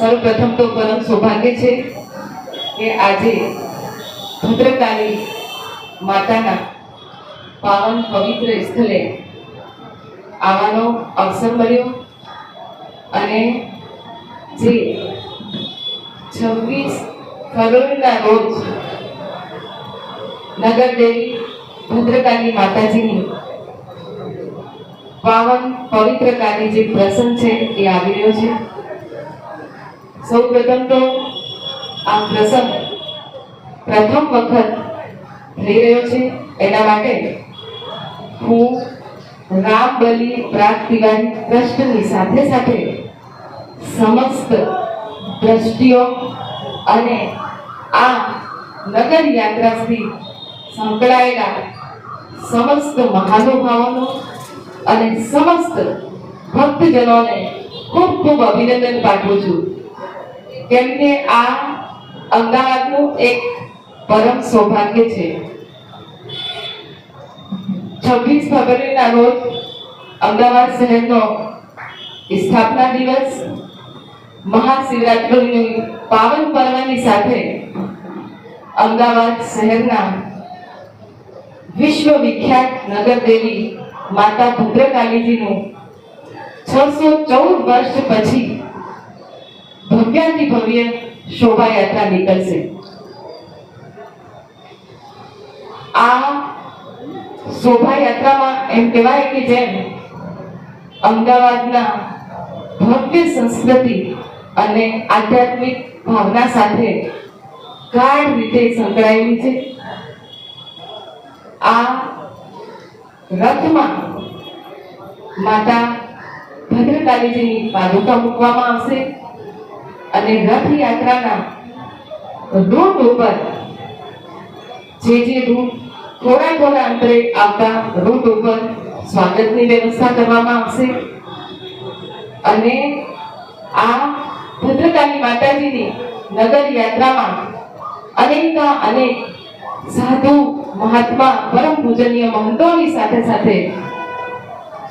સૌપ્રથમ તો પરમ સૌભાગ્ય છે કે આજે ભદ્રકાલી માતાના પાવન પવિત્ર સ્થળે આવવાનો અવસર મળ્યો અને જે છવ્વીસ ફેબ્રુઆરીના રોજ નગરદેવી ભદ્રકાલી માતાજીની પાવન પવિત્રકાની જે પ્રસંગ છે એ આવી રહ્યો છે. સૌ પ્રથમ તો આ પ્રસંગ પ્રથમ વખત થઈ રહ્યો છે. એના માટે હું રામબલી પ્રાગ તિવારી ટ્રસ્ટની સાથે સાથે સમસ્ત દ્રષ્ટિઓ અને આ નગર યાત્રાથી સંકળાયેલા સમસ્ત મહાનુભાવોનો અને સમસ્ત ભક્તજનોને ખૂબ ખૂબ અભિનંદન પાઠવું છું. કેમ કે આ અમદાવાદનું એક પરમ સૌભાગ્ય છે. છવ્વીસ ફેબ્રુઆરીના રોજ અમદાવાદ શહેરનો સ્થાપના દિવસ, મહાશિવરાત્રિની પાવન પર્વની સાથે અમદાવાદ શહેરના વિશ્વ વિખ્યાત નગરદેવી માતા ભદ્રકાલીજીનું છસો ચૌદ વર્ષ પછી ભવ્યાતિ ભવ્ય શોભાયાત્રા નીકળશે. આ શોભાયાત્રામાં એમ કહેવાય કે જેમ અમદાવાદના ભવ્ય સંસ્કૃતિ અને આધ્યાત્મિક ભાવના સાથે ગાઢ રીતે સંકળાયેલી છે. આ રથમાં માતા ભદ્રકાલીજીની પાદુકા મૂકવામાં આવશે. અને રથયાત્રાના રૂટ ઉપર જે જે રૂટ થોડા થોડા અંતરે આવતા રૂટ ઉપર સ્વાગતની વ્યવસ્થા કરવામાં આવશે. અને આ ભદ્રકાલી માતાજીની નગર યાત્રામાં અનેકા અનેક સાધુ મહાત્મા પરમ પૂજનીય મહંતોની સાથે સાથે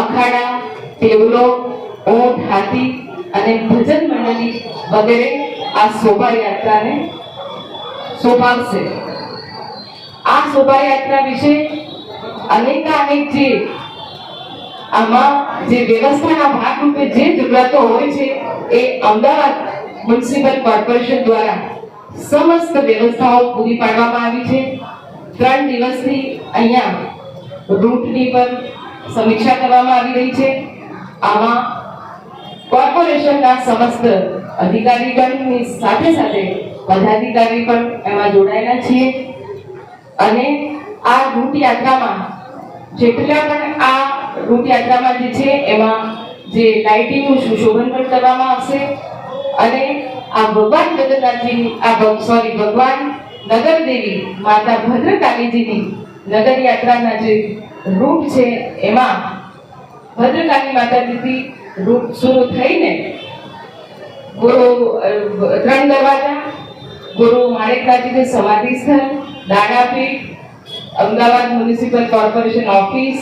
અખાડા, ટેવલો ઊંટ હાથી અને ભજન મંડળી વગેરે આ શોભાયાત્રાને શોભાવશે આ શોભાયાત્રા વિશે અનેકાનેક જે આમાં જે વ્યવસ્થાના ભાગરૂપે જે જરૂરિયાતો હોય છે એ અમદાવાદ મ્યુનિસિપલ કોર્પોરેશન દ્વારા સમસ્ત વ્યવસ્થાઓ પૂરી પાડવામાં આવી છે। ત્રણ દિવસથી અહીંયા રૂટની પણ સમીક્ષા કરવામાં આવી રહી છે। આમાં કોર્પોરેશનના સમસ્ત અધિકારીગણની સાથે સાથે પદાધિકારી પણ એમાં જોડાયેલા છીએ. અને આ રૂટ યાત્રામાં જેટલા પણ આ રૂટ યાત્રામાં જે છે, એમાં જે લાઇટિંગનું સુશોભન પણ કરવામાં આવશે. અને આ ભગવાન જગન્નાથજીની આ સોરી ભગવાન નગરદેવી માતા ભદ્રકાલીજીની નગર યાત્રાના જે રૂટ છે, એમાં ભદ્રકાલી માતાજીથી રૂટ શરૂ થઈને ગુરુ ત્રણ દરવાજા. ગુરુ માણેકનાથજીનું સમાધિ સ્થળ Danapith Ahmedabad municipal corporation office,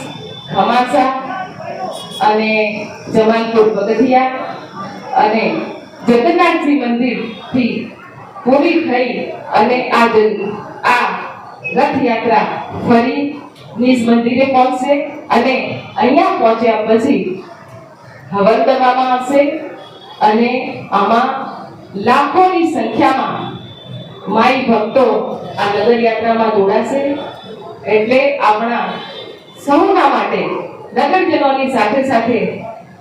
Khamasa અને જમાલપુર પગથિયા. અને જગન્નાથજી મંદિરથી પૂરી થઈ અને આ આ રથયાત્રા ફરી નિજ મંદિરે પહોંચશે. અને અહીંયા પહોંચ્યા પછી હવન કરવામાં આવશે અને આમાં લાખોની સંખ્યામાં માઈ ભક્તો આ નગર યાત્રામાં જોડાશે. એટલે આપણા સૌના માટે નગરજનોની સાથે સાથે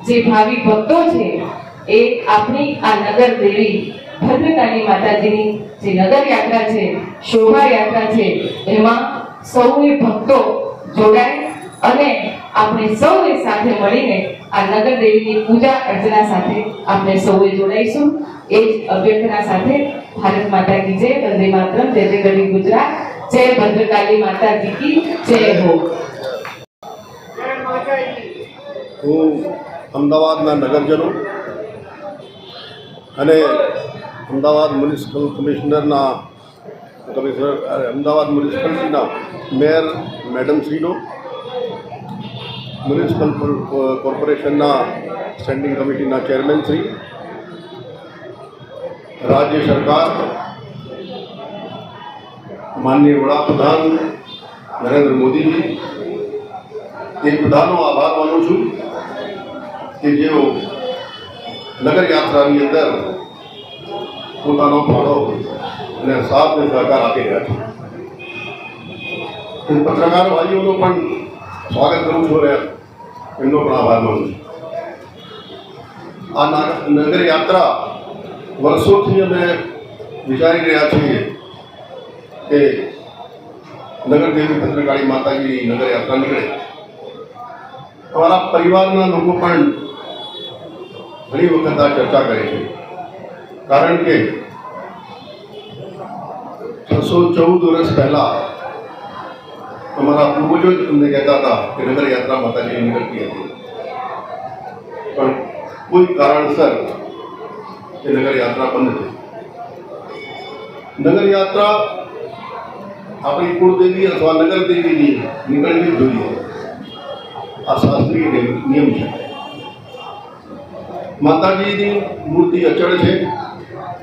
જે ભાવિ ભક્તો છે, એ આપણી આ નગર દેવી ભદ્રકાળી માતાજીની જે નગર યાત્રા છે શોભા યાત્રા છે, એમાં સૌએ ભક્તો જોડાય અને આપણે સૌએ સાથે મળીને આ નગર દેવીની પૂજા અર્ચના સાથે આપણે સૌએ જોડાઈશું. એ જ અભ્યર્થના સાથે ભારત માતા કી જય, વંદે માતરમ, જય જય ગુજરાત, જય ભદ્રકાલી માતાજી કી જય હો. હું અમદાવાદના નગરજનો અને અમદાવાદ મ્યુનિસિપલ કમિશનરના કમિશનર અમદાવાદ મ્યુનિસિપાલિટીના મેયર મેડમશ્રીનો મ્યુનિસિપલ કોર્પોરેશનના સ્ટેન્ડિંગ કમિટીના ચેરમેન શ્રી, રાજ્ય સરકાર, માનનીય વડાપ્રધાન નરેન્દ્ર મોદીજી એ બધાનો આભાર માનું છું કે જેઓ નગર યાત્રાની અંદર પોતાનો ફાળો અને સાથને સહકાર આપી રહ્યા છે. પત્રકાર ભાઈઓનો પણ સ્વાગત કરું છું એમનો પણ આભાર માનું છું. આ નગર યાત્રા વર્ષોથી અમે વિચારી રહ્યા છીએ કે નગર દેવી ભદ્રકાળી માતાજીની નગર યાત્રા નીકળે. અમારા પરિવારના લોકો પણ ઘણી વખત આ ચર્ચા કરે છે. કારણ કે છસો ચૌદ વર્ષ પહેલા અમારા પૂર્વજો જ અમને કહેતા હતા કે નગર યાત્રા માતાજીની નીકળતી હતી. પણ કોઈ કારણસર એ નગર યાત્રા બંધ થઈ નગર યાત્રા આપણી કુળદેવી અથવા નગર દેવીની નીકળવી જ જોઈએ. આ શાસ્ત્રીય નિયમ છે. માતાજીની મૂર્તિ અચળ છે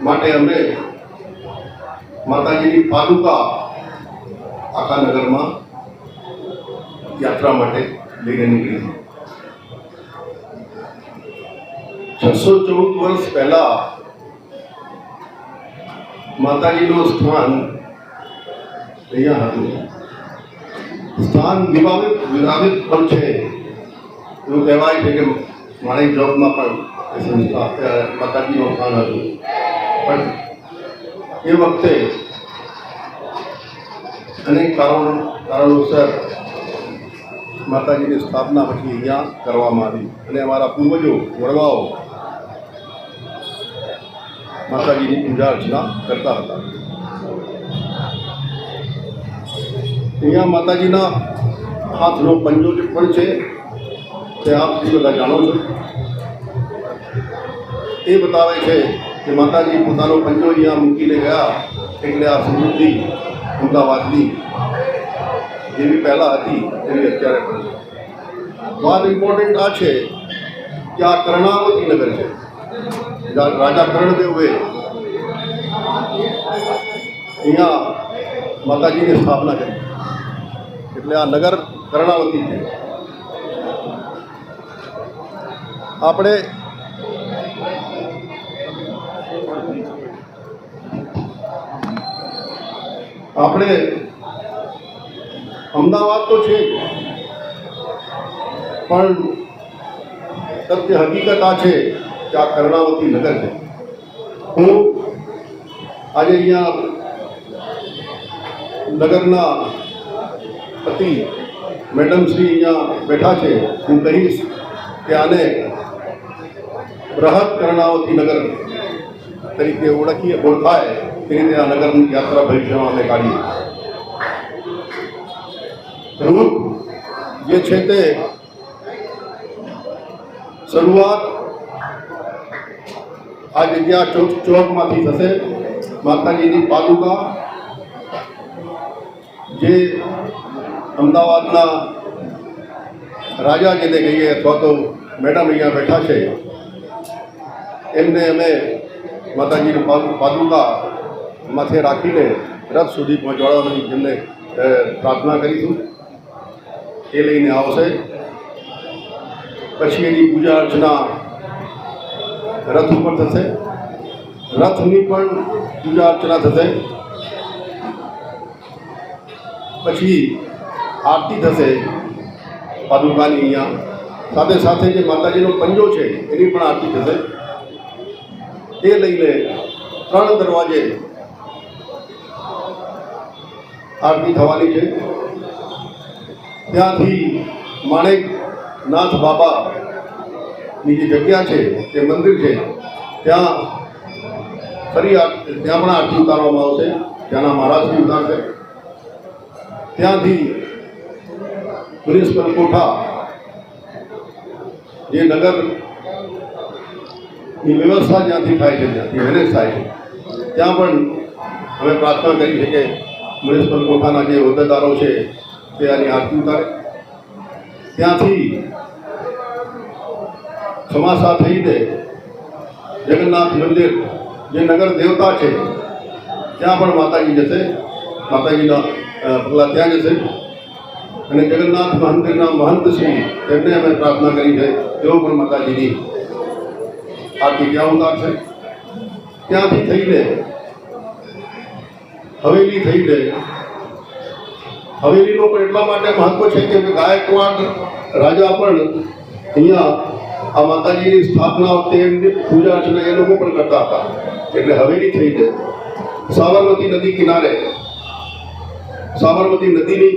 માટે અમે માતાજીની પાદુકા આખા નગરમાં યાત્રા માટે લઈને નીકળી છસો ચૌદ વર્ષ પહેલા માતાજીનું સ્થાન અહીંયા હતું. સ્થાન વિવાદિત વિવાદિત પણ છે. એવું કહેવાય છે કે મારી જોબમાં પણ સંસ્થા માતાજીનું સ્થાન હતું. પણ એ વખતે અનેક કારણો કારણોસર માતાજીની સ્થાપના પછી અહીંયા કરવામાં આવી. અને અમારા પૂર્વજો, વડવાઓ માતાજીની પૂજા અર્ચના કરતા હતા. અહીંયા માતાજીના હાથનો પંજો જે પણ છે. તે આપ બધા જાણો છો. એ બતાવે છે કે માતાજી પોતાનો પંજો અહીંયા મૂકીને ગયા. એટલે આ સમૃદ્ધિ અમદાવાદની જેવી પહેલાં હતી એવી અત્યારે પણ છે. વાત ઇમ્પોર્ટન્ટ આ છે કે આ કર્ણાવતી નગર છે રાજા કર્ણદેવે અહીંયા માતાજીની સ્થાપના કરી. એટલે આ નગર કર્ણાવતી છે. આપણે આપણે અમદાવાદ તો છે. પણ સત્ય હકીકત આ છે કે આ કર્ણાવતી નગર છે. હું આજે અહીંયા નગરના પતિ મેડમ શ્રી અહીંયા બેઠા છે. હું કહીશ કે આને બૃહદ કર્ણાવતી નગર તરીકે ઓળખીએ ઓળખાય તે રીતે આ નગરની યાત્રા ભવિષ્યમાં અમે કાઢીએ. રૂપ જે છે તે શરૂઆત આ જગ્યા ચોક ચોકમાંથી થશે. માતાજીની પાદુકા જે અમદાવાદના રાજા જેને કહીએ અથવા તો મેડમ અહીંયા બેઠા છે, એમને અમે માતાજીની પાદુ- પાદુકા માથે રાખીને રથ સુધી પહોંચાડવાની જેમને પ્રાર્થના કરીશું. એ લઈને આવશે. પછી એની પૂજા અર્ચના રથ ઉપર થશે. રથની પણ પૂજા અર્ચના થશે. પછી આરતી થશે પાદુકાની અહીંયા. સાથે સાથે જે માતાજીનો પંજો છે, એની પણ આરતી થશે. એ લઈને ત્રણ દરવાજે આરતી થવાની છે. ત્યાંથી માણેકનાથ બાબાની જે જગ્યા છે, જે મંદિર છે, ત્યાં ફરી ત્યાં પણ આરતી ઉતારવામાં આવશે. ત્યાંના મહારાજથી ઉતારશે. ત્યાંથી મ્યુનિસિપલ કોઠા જે નગરની વ્યવસ્થા જ્યાંથી થાય છે, ત્યાંથી મેનેજ થાય છે. ત્યાં પણ અમે પ્રાર્થના કરી છે કે મ્યુનિસિપલ કોઠાના જે હોદ્દેદારો છે તે આની આરતી ઉતારે. ત્યાંથી ખમાસા થઈને જગન્નાથ મંદિર, જે નગર દેવતા છે, ત્યાં પણ માતાજી જશે. માતાજીના પગલાં ત્યાં જશે. અને જગન્નાથ મંદિરના મહંત શ્રી, તેમને અમે પ્રાર્થના કરી છે, તેઓ પણ માતાજીની આરતી ત્યાં ઉતારશે. ત્યાંથી થઈને હવેલી થઈને હવેલીનું પણ એટલા માટે મહત્વ છે કે ગાયકવાડ રાજા પણ અહીંયા આ માતાજીની સ્થાપના વખતે એમની પૂજા અર્ચના એ લોકો પણ કરતા હતા. એટલે હવેલી થઈને સાબરમતી નદી કિનારે, સાબરમતી નદીની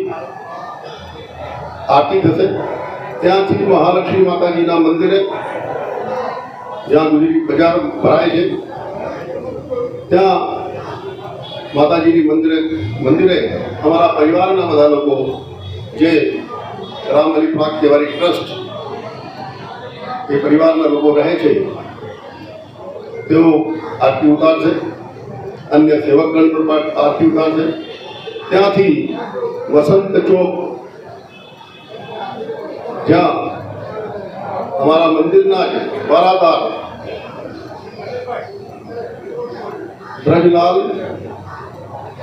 આરતી થશે. ત્યાંથી મહાલક્ષ્મી માતાજીના મંદિરે જ્યાં ગુજરી બજાર ભરાય છે. ત્યાં માતાજીની મંદિરે મંદિરે અમારા પરિવારના બધા લોકો જે રામ અલી પાક જેવારી ટ્રસ્ટ એ પરિવારના લોકો રહે છે, તેઓ આરતી ઉતારશે, અન્ય સેવકગણ પણ આરતી ઉતારશે. ત્યાંથી વસંત ચોક જ્યાં અમારા મંદિરના જ વારાદાર બ્રજલાલ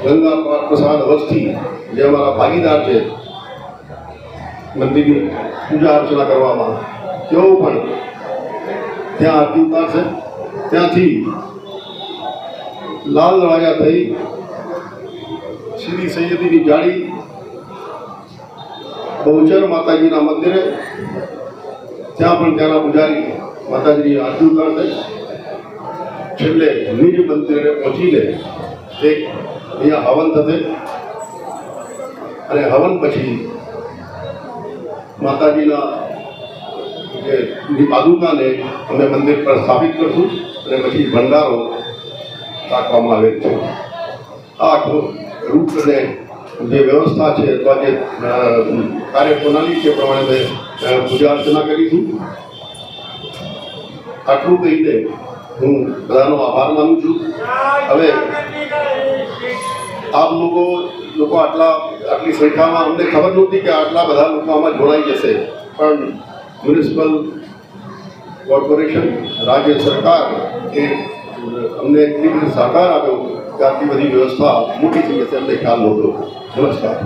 ગંગા પ્રસાદ અવસ્થી જે અમારા ભાગીદાર છે મંદિરની પૂજા અર્ચના કરવામાં તેઓ પણ ત્યાં આરતી ઉતારશે ત્યાંથી લાલ રાજા થઈ શ્રી સૈયદીની જાળી બહુચર માતાજીના મંદિરે ત્યાં પણ ત્યાંના પૂજારી માતાજીની આરતી ઉતારશે છેલ્લે નિજ મંદિરે પહોંચીને એક અહીંયા હવન થશે. અને હવન પછી માતાજીના જે પાદુકાને અમે મંદિર પર સ્થાપિત કરશું અને પછી ભંડારો રાખવામાં આવે છે. આ આખું જે વ્યવસ્થા છે અથવા જે કાર્યપ્રણાલી છે પ્રમાણે પૂજા અર્ચના કરીશું. આટલું કહીને હું બધાનો આભાર માનું છું. હવે આપ લોકો લોકો આટલા, આટલી સંખ્યામાં અમને ખબર નહોતી કે આટલા બધા લોકો આમાં જોડાઈ જશે. પણ મ્યુનિસિપલ કોર્પોરેશન, રાજ્ય સરકાર એ અમને એટલી બધી સહકાર આપ્યો કે આટલી બધી વ્યવસ્થા મોટી થઈ જશે. અમને ખ્યાલ નહોતો. નમસ્કાર.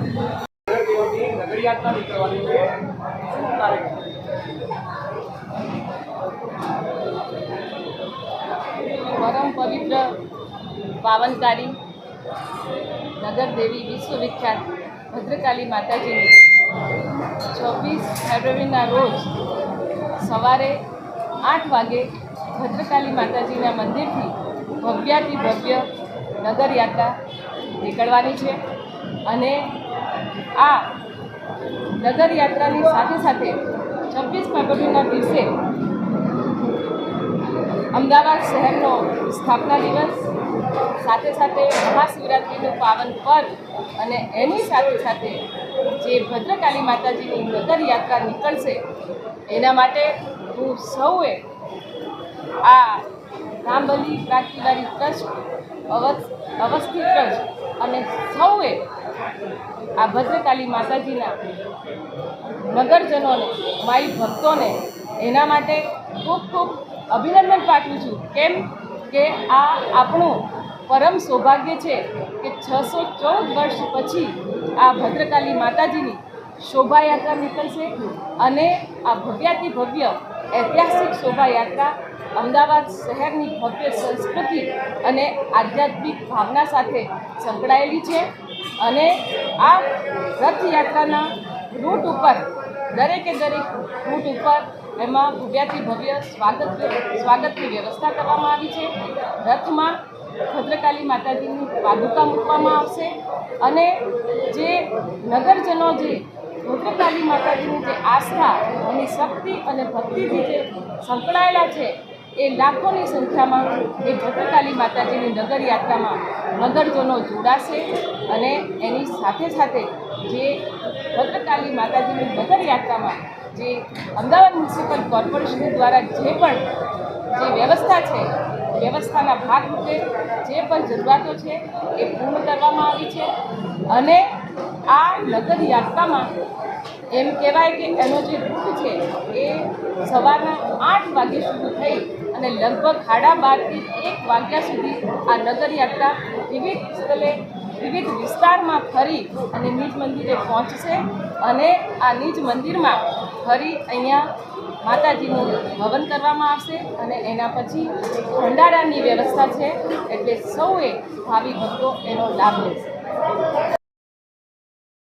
પાવનકારી નગરદેવી વિશ્વવિખ્યાત ભદ્રકાલી માતાજીની. છવ્વીસ ફેબ્રુઆરીના રોજ સવારે આઠ વાગે ભદ્રકાલી માતાજીના મંદિરથી ભવ્યાતિ ભવ્ય નગરયાત્રા નીકળવાની છે અને આ નગરયાત્રાની સાથે સાથે છવ્વીસ ફેબ્રુઆરીના દિવસે અમદાવાદ શહેરનો સ્થાપના દિવસ સાથે સાથે મહાશિવરાત્રિનું પાવન પર્વ અને એની સાથે સાથે જે ભદ્રકાલી માતાજીની નગર યાત્રા નીકળશે, એના માટે હું સૌએ આ રામબલી ક્રાંતિવારી ટ્રસ્ટ અવસ, અવસ્થિત ટ્રસ્ટ અને સૌએ આ ભદ્રકાલી માતાજીના નગરજનોને માઈ ભક્તોને એના માટે ખૂબ ખૂબ અભિનંદન પાઠવું છું. કેમ? કે આ આપણું પરમ સૌભાગ્ય છે કે છસો ચૌદ વર્ષ પછી આ ભદ્રકાલી માતાજીની શોભાયાત્રા નીકળશે અને આ ભવ્યાતિ ભવ્ય ઐતિહાસિક શોભાયાત્રા અમદાવાદ શહેરની ભવ્ય સંસ્કૃતિ અને આધ્યાત્મિક ભાવના સાથે સંકળાયેલી છે અને આ રથયાત્રાના રૂટ ઉપર, દરેકે દરેક રૂટ ઉપર એમાં ભવ્યાથી ભવ્ય સ્વાગત સ્વાગતની વ્યવસ્થા કરવામાં આવી છે. રથમાં ભદ્રકાલી માતાજીની પાદુકા મૂકવામાં આવશે અને જે નગરજનો જે ભદ્રકાલી માતાજીની જે આસ્થા એની શક્તિ અને ભક્તિથી જે સંકળાયેલા છે, એ લાખોની સંખ્યામાં એ ભદ્રકાલી માતાજીની નગર યાત્રામાં નગરજનો જોડાશે અને એની સાથે સાથે જે ભદ્રકાલી માતાજીની નગર યાત્રામાં જે અમદાવાદ મ્યુનિસિપલ કોર્પોરેશન દ્વારા જે પણ જે વ્યવસ્થા છે, વ્યવસ્થાના ભાગરૂપે જે પણ જરૂરિયાતો છે એ પૂર્ણ કરવામાં આવી છે. અને આ નગર યાત્રામાં એમ કહેવાય કે એનો જે રૂટ છે એ સવારના આઠ વાગ્યા સુધી થઈ અને લગભગ સાડા બારથી એક વાગ્યા સુધી આ નગરયાત્રા વિવિધ સ્થળે, વિવિધ વિસ્તારમાં ફરી અને નિજ મંદિરે પહોંચશે અને આ નિજ મંદિરમાં ફરી અહીંયા માતાજીનું હવન કરવામાં આવશે અને એના પછી ભંડારાની વ્યવસ્થા છે એટલે સૌએ ભાવિ ભક્તો એનો લાભ લેશે.